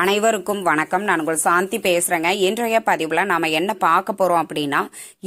அனைவருக்கும் வணக்கம். நான் உங்கள் சாந்தி பேசுறேங்க. இன்றைய பதிவுல நாம என்ன பார்க்க போறோம் அப்படின்னா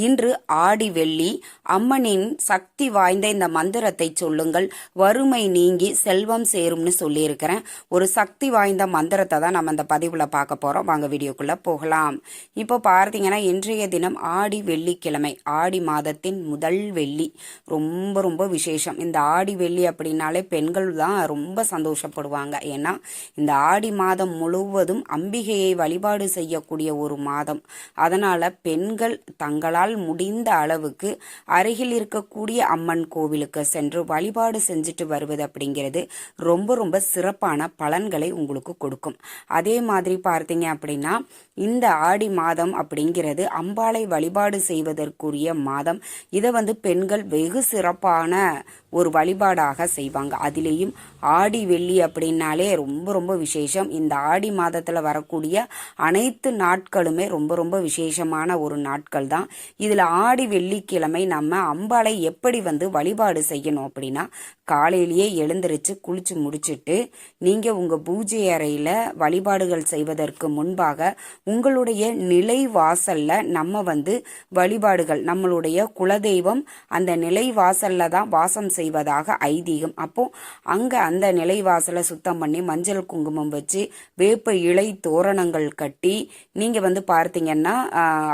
இன்று ஆடி வெள்ளி அம்மனின் சக்தி வாய்ந்த இந்த மந்திரத்தை சொல்லுங்கள். வறுமை நீங்கி செல்வம் சேரும்னு சொல்லியிருக்கிறேன். ஒரு சக்தி வாய்ந்த மந்திரத்தை தான் நம்ம இந்த பதிவுல பார்க்க போறோம். வாங்க வீடியோக்குள்ள போகலாம். இப்போ பார்த்தீங்கன்னா இன்றைய தினம் ஆடி வெள்ளிக்கிழமை ஆடி மாதத்தின் முதல் வெள்ளி. ரொம்ப ரொம்ப விசேஷம். இந்த ஆடி வெள்ளி அப்படின்னாலே பெண்கள் தான் ரொம்ப சந்தோஷப்படுவாங்க. ஏன்னா இந்த ஆடி மாதம் முழு முழுவதும் அம்பிகையை வழிபாடு செய்யக்கூடிய ஒரு மாதம். அதனால பெண்கள் தங்களால் முடிந்த அளவுக்கு அருகில் இருக்கக்கூடிய அம்மன் கோவிலுக்கு சென்று வழிபாடு செஞ்சுட்டு வருவது அப்படிங்கிறது ரொம்ப ரொம்ப சிறப்பான பலன்களை உங்களுக்கு கொடுக்கும். அதே மாதிரி பார்த்தீங்க அப்படின்னா இந்த ஆடி மாதம் அப்படிங்கிறது அம்பாளை வழிபாடு செய்வதற்குரிய மாதம். இதை வந்து பெண்கள் வெகு சிறப்பான ஒரு வழிபாடாக செய்வாங்க. அதிலேயும் ஆடி வெள்ளி அப்படின்னாலே ரொம்ப ரொம்ப விசேஷம். இந்த ஆடி மாதத்தில் வரக்கூடிய அனைத்து நாட்களுமே ரொம்ப ரொம்ப விசேஷமான ஒரு நாட்கள் தான் இதில் ஆடி வெள்ளிக்கிழமை நம்ம அம்பாளை எப்படி வந்து வழிபாடு செய்யணும் அப்படின்னா காலையிலேயே எழுந்திருச்சு குளிச்சு முடிச்சுட்டு நீங்கள் உங்கள் பூஜை அறையில் வழிபாடுகள் செய்வதற்கு முன்பாக உங்களுடைய நிலை வாசல்ல நம்ம வந்து வழிபாடுகள் நம்மளுடைய குலதெய்வம் அந்த நிலை வாசல்ல தான் வாசம் செய்வதாக ஐதீகம். அப்போ அங்க அந்த நிலை வாசலை சுத்தம் பண்ணி மஞ்சள் குங்குமம் வச்சு வேப்ப இலை தோரணங்கள் கட்டி நீங்கள் வந்து பார்த்தீங்கன்னா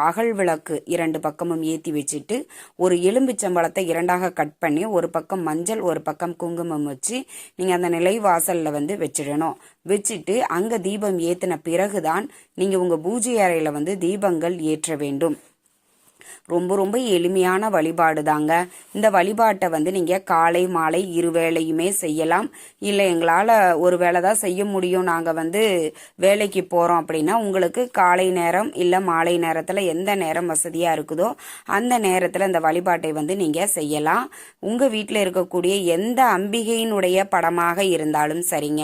அகல் விளக்கு இரண்டு பக்கமும் ஏற்றி வச்சுட்டு ஒரு எலும்பிச்சம்பழத்தை இரண்டாக கட் பண்ணி ஒரு பக்கம் மஞ்சள் ஒரு பக்கம் குங்குமம் வச்சு நீங்கள் அந்த நிலைவாசலில் வந்து வச்சிடணும். வச்சுட்டு அங்கே தீபம் ஏற்றின பிறகுதான் நீங்கள் உங்கள் பூஜை அறையில் வந்து தீபங்கள் ஏற்ற வேண்டும். ரொம்ப ரொம்ப எளிமையான வழிபாடு தாங்க இந்த வழிபாட்டை வந்து நீங்கள் காலை மாலை இருவேளையுமே செய்யலாம். இல்லை எங்களால் ஒரு வேளை தான் செய்ய முடியும். நாங்கள் வந்து வேலைக்கு போகிறோம் அப்படின்னா உங்களுக்கு காலை நேரம் இல்லை மாலை நேரத்தில் எந்த நேரம் வசதியாக இருக்குதோ அந்த நேரத்தில் இந்த வழிபாட்டை வந்து நீங்கள் செய்யலாம். உங்கள் வீட்டில் இருக்கக்கூடிய எந்த அம்பிகையினுடைய படமாக இருந்தாலும் சரிங்க.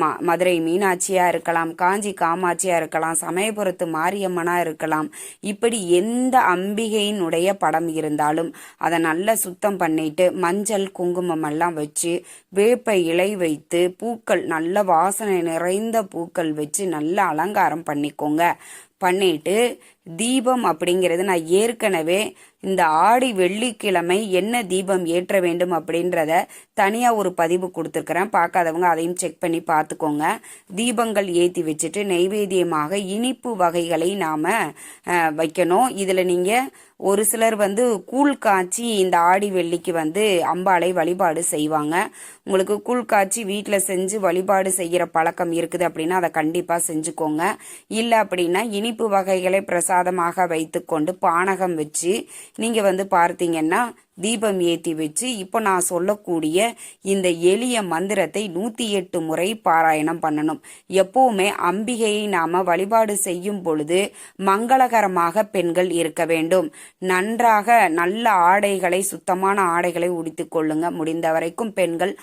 ம மதுரை மீனாட்சியாக இருக்கலாம் காஞ்சி காமாட்சியாக இருக்கலாம் சமயபுரத்து மாரியம்மனாக இருக்கலாம். இப்படி எந்த அம்பி அம்பிகையினுடைய படம் இருந்தாலும் அதை நல்லா சுத்தம் பண்ணிட்டு மஞ்சள் குங்குமம் எல்லாம் வச்சு வேப்ப இலை வைத்து பூக்கள் நல்ல வாசனை நிறைந்த பூக்கள் வச்சு நல்லா அலங்காரம் பண்ணிக்கோங்க. பண்ணிட்டு தீபம் அப்படிங்கிறது நான் ஏற்கனவே இந்த ஆடி வெள்ளிக்கிழமை என்ன தீபம் ஏற்ற வேண்டும் அப்படின்றத தனியாக ஒரு பதிவு கொடுத்துருக்குறேன். பார்க்காதவங்க அதையும் செக் பண்ணி பார்த்துக்கோங்க. தீபங்கள் ஏற்றி வச்சுட்டு நெய்வேத்தியமாக இனிப்பு வகைகளை நாம் வைக்கணும். இதில் நீங்கள் ஒரு சிலர் வந்து கூழ் காய்ச்சி இந்த ஆடி வெள்ளிக்கு வந்து அம்பாளை வழிபாடு செய்வாங்க. உங்களுக்கு கூழ் காய்ச்சி வீட்டில் செஞ்சு வழிபாடு செய்கிற பழக்கம் இருக்குது அப்படின்னா அதை கண்டிப்பாக செஞ்சுக்கோங்க. இல்லை அப்படின்னா இனிப்பு வகைகளை பிரசாதமாக வைத்துக்கொண்டு பானகம் வச்சு நீங்கள் வந்து பார்த்தீங்கன்னா தீபம் ஏற்றி வச்சு இப்போ நான் சொல்லக்கூடிய இந்த எளிய மந்திரத்தை நூற்றி எட்டு முறை பாராயணம் பண்ணணும். எப்போவுமே அம்பிகையை நாம் வழிபாடு செய்யும் பொழுது மங்களகரமாக பெண்கள் இருக்க வேண்டும். நன்றாக நல்ல ஆடைகளை சுத்தமான ஆடைகளை உடுத்திக் கொள்ளுங்க. முடிந்த வரைக்கும் பெண்கள்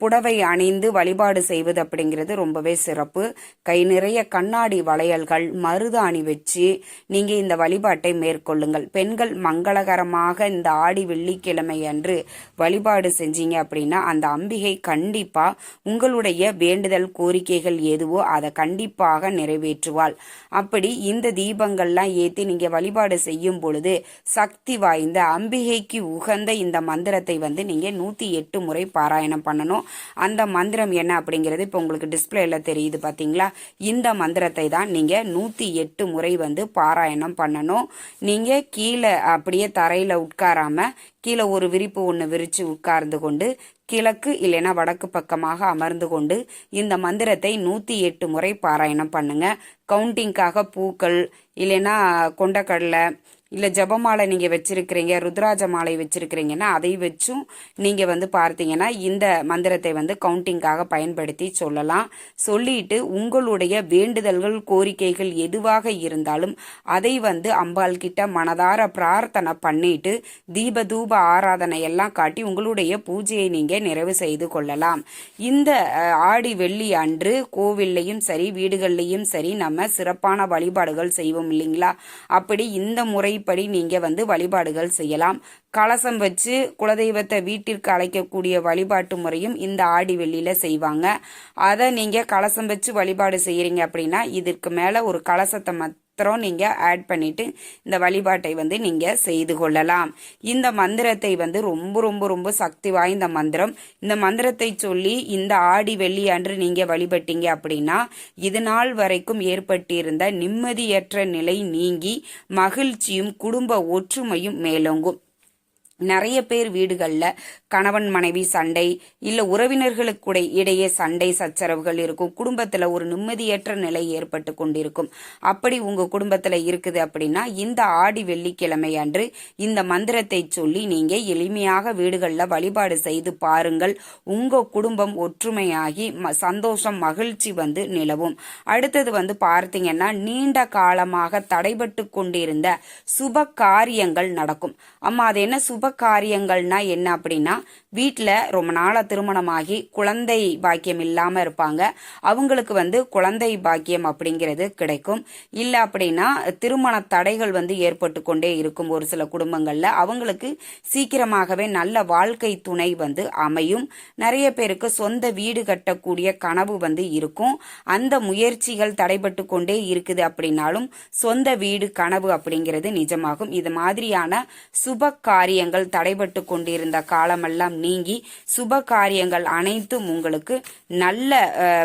புடவை அணிந்து வழிபாடு செய்வது அப்படிங்கிறது ரொம்பவே சிறப்பு. கை நிறைய கண்ணாடி வளையல்கள் மருதாணி வச்சு நீங்க இந்த வழிபாட்டை மேற்கொள்ளுங்கள். பெண்கள் மங்களகரமாக இந்த ஆடி வெள்ளிக்கிழமை அன்று வழிபாடு செஞ்சீங்க அப்படின்னா அந்த அம்பிகை கண்டிப்பா உங்களுடைய வேண்டுதல் கோரிக்கைகள் எதுவோ அதை கண்டிப்பாக நிறைவேற்றுவாள். அப்படி இந்த தீபங்கள்லாம் ஏற்றி நீங்க வழிபாடு செய்யும் பொழுது சக்தி வாய்ந்த அம்பிகைக்கு உகந்த இந்த மந்திரத்தை வந்து நீங்க நூத்தி எட்டு முறை பாராயணம் பண்ண பண்ணணும். அந்த மந்திரம் என்ன அப்படிங்கிறது இப்போ உங்களுக்கு டிஸ்பிளேல தெரியுது பார்த்தீங்களா இந்த மந்திரத்தை தான் நீங்கள் நூற்றி எட்டு முறை வந்து பாராயணம் பண்ணணும். நீங்கள் கீழே அப்படியே தரையில் உட்காராமல் கீழே ஒரு விரிப்பு ஒன்று விரித்து உட்கார்ந்து கொண்டு கிழக்கு இல்லைன்னா வடக்கு பக்கமாக அமர்ந்து கொண்டு இந்த மந்திரத்தை நூற்றி எட்டு முறை பாராயணம் பண்ணுங்க. கவுண்டிங்காக பூக்கள் இல்லைன்னா கொண்டக்கடலை இல்லை ஜபமாலை நீங்கள் வச்சுருக்கிறீங்க ருத்ராஜ மாலை வச்சுருக்கிறீங்கன்னா அதை வச்சும் நீங்கள் வந்து பார்த்தீங்கன்னா இந்த மந்திரத்தை வந்து கவுண்டிங்காக பயன்படுத்தி சொல்லலாம். சொல்லிட்டு உங்களுடைய வேண்டுதல்கள் கோரிக்கைகள் எதுவாக இருந்தாலும் அதை வந்து அம்பாள் கிட்ட மனதார பிரார்த்தனை பண்ணிட்டு தீப தூப ஆராதனை எல்லாம் காட்டி உங்களுடைய பூஜையை நீங்கள் நிறைவு செய்து கொள்ளலாம். இந்த ஆடி வெள்ளி அன்று கோவில்லையும் சரி வீடுகள்லையும் சரி நம்ம சிறப்பான வழிபாடுகள் செய்வோம் இல்லைங்களா? அப்படி இந்த முறை முறைப்படி நீங்க வந்து வழிபாடுகள் செய்யலாம். கலசம் வச்சு குலதெய்வத்தை வீட்டிற்கு அழைக்கக்கூடிய வழிபாட்டு முறையும் இந்த ஆடி வெள்ளியில செய்வாங்க. அதை நீங்க கலசம் வச்சு வழிபாடு செய்யறீங்க அப்படின்னா இதற்கு மேல ஒரு கலசத்தை மாத்திரம் நீங்கள் ஆட் பண்ணிவிட்டு இந்த வழிபாட்டை வந்து நீங்கள் செய்து கொள்ளலாம். இந்த மந்திரத்தை வந்து ரொம்ப ரொம்ப ரொம்ப சக்தி வாய்ந்த மந்திரம். இந்த மந்திரத்தை சொல்லி இந்த ஆடி வெள்ளி அன்று நீங்கள் வழிபட்டீங்க அப்படின்னா இது நாள் வரைக்கும் ஏற்பட்டிருந்த நிம்மதியற்ற நிலை நீங்கி மகிழ்ச்சியும் குடும்ப ஒற்றுமையும் மேலோங்கும். நிறைய பேர் வீடுகளில் கணவன் மனைவி சண்டை இல்லை உறவினர்களுக்கு இடையே சண்டை சச்சரவுகள் இருக்கும். குடும்பத்தில் ஒரு நிம்மதியற்ற நிலை ஏற்பட்டு கொண்டிருக்கும். அப்படி உங்கள் குடும்பத்தில் இருக்குது அப்படின்னா இந்த ஆடி வெள்ளிக்கிழமை அன்று இந்த மந்திரத்தை சொல்லி நீங்கள் எளிமையாக வீடுகளில் வழிபாடு செய்து பாருங்கள். உங்கள் குடும்பம் ஒற்றுமையாகி சந்தோஷம் மகிழ்ச்சி வந்து நிலவும். அடுத்தது வந்து பார்த்தீங்கன்னா நீண்ட காலமாக தடைபட்டு கொண்டிருந்த சுப காரியங்கள் நடக்கும். அம்மா அது என்ன சுப காரியங்கள்னா என்ன அப்படின்னா வீட்டில் ரொம்ப நாளாக திருமணமாகி குழந்தை பாக்கியம் இல்லாமல் இருப்பாங்க. அவங்களுக்கு வந்து குழந்தை பாக்கியம் அப்படிங்கிறது கிடைக்கும். இல்லை அப்படின்னா திருமண தடைகள் வந்து ஏற்பட்டு கொண்டே இருக்கும் ஒரு சில குடும்பங்களில். அவங்களுக்கு சீக்கிரமாகவே நல்ல வாழ்க்கை துணை வந்து அமையும். நிறைய பேருக்கு சொந்த வீடு கட்டக்கூடிய கனவு வந்து இருக்கும். அந்த முயற்சிகள் தடைபட்டு கொண்டே இருக்குது அப்படின்னாலும் சொந்த வீடு கனவு அப்படிங்கிறது நிஜமாகும். இது மாதிரியான சுப காரியங்கள் தடைபட்டு கொண்டிருந்த காலமெல்லாம் நீங்கி சுப காரியங்கள் அனைத்தும் உங்களுக்கு நல்ல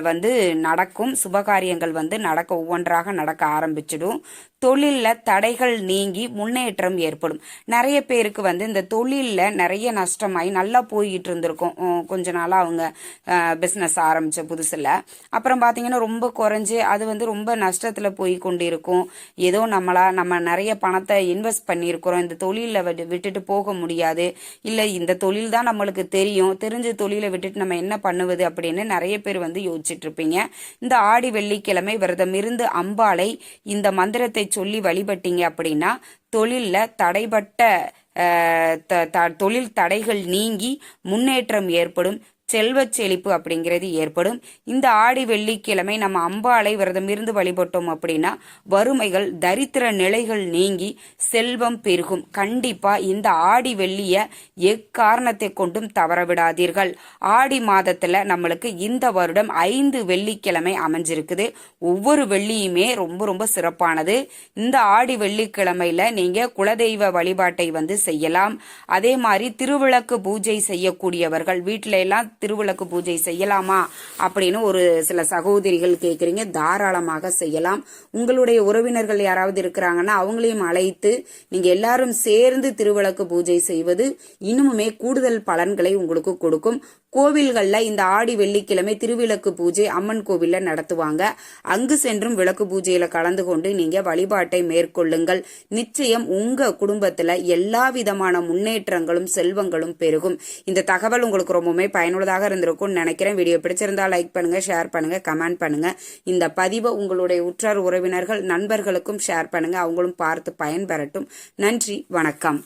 வந்து நடக்கும். சுப காரியங்கள் வந்து நடக்க ஒவ்வொன்றாக நடக்க ஆரம்பிச்சிடும். தொழிலில் தடைகள் நீங்கி முன்னேற்றம் ஏற்படும். நிறைய பேருக்கு வந்து இந்த தொழிலில் நிறைய நஷ்டமாகி நல்லா போய்கிட்டு இருந்திருக்கும். கொஞ்ச நாளாக அவங்க பிஸ்னஸ் ஆரம்பித்த புதுசில். அப்புறம் பார்த்தீங்கன்னா ரொம்ப குறைஞ்சி அது வந்து ரொம்ப நஷ்டத்தில் போய் கொண்டு இருக்கும் ஏதோ நம்மளா நம்ம நிறைய பணத்தை இன்வெஸ்ட் பண்ணியிருக்கிறோம். இந்த தொழிலில் விட்டுட்டு போக முடியாது. இல்லை இந்த தொழில் தான் நம்மளுக்கு தெரியும். தெரிஞ்ச தொழிலை விட்டுட்டு நம்ம என்ன பண்ணுவது அப்படின்னு நிறைய பேர் வந்து யோசிச்சுட்டு இருப்பீங்க. இந்த ஆடி வெள்ளிக்கிழமை விரதம் இருந்து அம்பாளை இந்த மந்திரத்தை சொல்லி வழிபட்டீங்க அப்படின்னா தொழிலில் தடைபட்ட தொழில் தடைகள் நீங்கி முன்னேற்றம் ஏற்படும். செல்வச் செழிப்பு அப்படிங்கிறது ஏற்படும். இந்த ஆடி வெள்ளிக்கிழமை நம்ம அம்பாளை விரதம் இருந்து வழிபட்டோம் அப்படின்னா வறுமைகள் தரித்திர நிலைகள் நீங்கி செல்வம் பெருகும். கண்டிப்பா இந்த ஆடி வெள்ளிய எக்காரணத்தை கொண்டும் தவற விடாதீர்கள். ஆடி மாதத்துல நம்மளுக்கு இந்த வருடம் ஐந்து வெள்ளிக்கிழமை அமைஞ்சிருக்குது. ஒவ்வொரு வெள்ளியுமே ரொம்ப ரொம்ப சிறப்பானது. இந்த ஆடி வெள்ளிக்கிழமையில நீங்க குலதெய்வ வழிபாட்டை வந்து செய்யலாம். அதே மாதிரி திருவிளக்கு பூஜை செய்யக்கூடியவர்கள் வீட்டில எல்லாம் திருவிளக்கு பூஜை செய்யலாமா அப்படின்னு ஒரு சில சகோதரிகள் கேட்குறீங்க தாராளமாக செய்யலாம். உங்களுடைய உறவினர்கள் யாராவது இருக்கிறாங்கன்னா அவங்களையும் அழைத்து நீங்க எல்லாரும் சேர்ந்து திருவிளக்கு பூஜை செய்வது இன்னுமுமே கூடுதல் பலன்களை உங்களுக்கு கொடுக்கும். கோவில்கள்ல இந்த ஆடி வெள்ளிக்கிழமை திருவிளக்கு பூஜை அம்மன் கோவில்ல நடத்துவாங்க. அங்கு சென்றும் விளக்கு பூஜையில கலந்து கொண்டு நீங்க வழிபாட்டை மேற்கொள்ளுங்கள். நிச்சயம் உங்க குடும்பத்துல எல்லா விதமான முன்னேற்றங்களும் செல்வங்களும் பெருகும். இந்த தகவல் உங்களுக்கு ரொம்பவுமே பயனுள்ளதாக இருந்திருக்கும்னு நினைக்கிறேன். வீடியோ பிடிச்சிருந்தா லைக் பண்ணுங்க ஷேர் பண்ணுங்க கமெண்ட் பண்ணுங்க. இந்த பதிவை உங்களுடைய உற்றார் உறவினர்கள் நண்பர்களுக்கும் ஷேர் பண்ணுங்க. அவங்களும் பார்த்து பயன்பெறட்டும். நன்றி வணக்கம்.